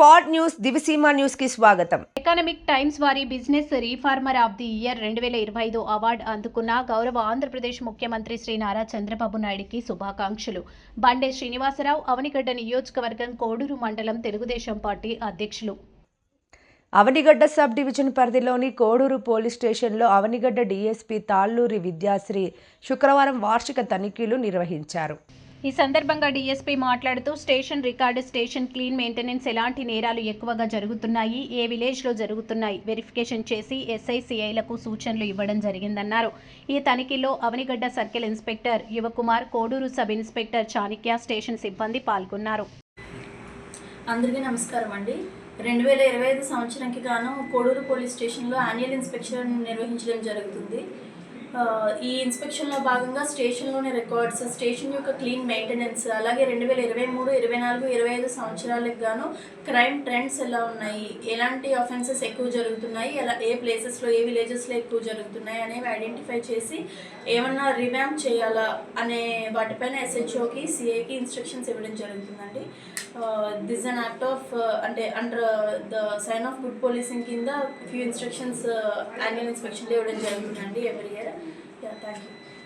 Spot news Diviseema న్యూస్కి స్వాగతం. Economic times వారి business reformer of the year రెండు వేల ఇరవై ఐదు అవార్డు అందుకున్న గౌరవ ఆంధ్రప్రదేశ్ ముఖ్యమంత్రి శ్రీ నారా చంద్రబాబు నాయుడికి శుభాకాంక్షలు. బండే శ్రీనివాసరావు అవనిగడ్డ నియోజకవర్గం కోడూరు మండలం తెలుగుదేశం పార్టీ అధ్యక్షులు. అవనిగడ్డ సబ్ డివిజన్ పరిధిలోని కోడూరు పోలీస్ స్టేషన్లో అవనిగడ్డ డీఎస్పీ తాళ్ళూరి విద్యాశ్రీ శుక్రవారం వార్షిక తనిఖీలు నిర్వహించారు. ఈ సందర్భంగా డీఎస్పీ మాట్లాడుతూ station record station clean maintenance ఎలాంటి నేరాలు ఎక్కువగా జరుగుతున్నాయి ఏ విలేజ్లో జరుగుతున్నాయి వెరిఫికేషన్ చేసి ఎస్ఐసిఐలకు సూచనలు ఇవ్వడం జరిగిందన్నారు. ఈ తనిఖీలో Avanigadda circle inspector Yuvakumar Koduru sub inspector Chanikya station సిబ్బంది పాల్గొన్నారు. అందరికీ నమస్కారం అండి. రెండు వేల ఇరవై ఐదు సంవత్సరానికి గాను కోడూరు పోలీస్ స్టేషన్లో యాన్యువల్ ఇన్స్పెక్షన్ నిర్వహించడం జరుగుతుంది. ఈ ఇన్స్పెక్షన్లో భాగంగా స్టేషన్లోని రికార్డ్స్ స్టేషన్ యొక్క క్లీన్ మెయింటెనెన్స్ అలాగే రెండు వేల ఇరవై మూడు ఇరవై నాలుగు ఇరవై ఐదు సంవత్సరాలకు గాను క్రైమ్ ట్రెండ్స్ ఎలా ఉన్నాయి? ఎలాంటి అఫెన్సెస్ ఎక్కువ జరుగుతున్నాయి? ఎలా ఏ ప్లేసెస్లో ఏ విలేజెస్లో ఎక్కువ జరుగుతున్నాయి అనేవి ఐడెంటిఫై చేసి ఏమన్నా రివ్యాంప్ చేయాలా అనే వాటిపైన ఎస్హెచ్ఓకి సిఐకి ఇన్స్ట్రక్షన్స్ ఇవ్వడం జరుగుతుందండి. దిస్ అన్ యాక్ట్ ఆఫ్ అంటే under the sign of good policing కింద ఫ్యూ ఇన్స్ట్రక్షన్స్ యాన్యువల్ ఇన్స్పెక్షన్లో ఇవ్వడం జరుగుతుందండి every year. Yeah, thank you.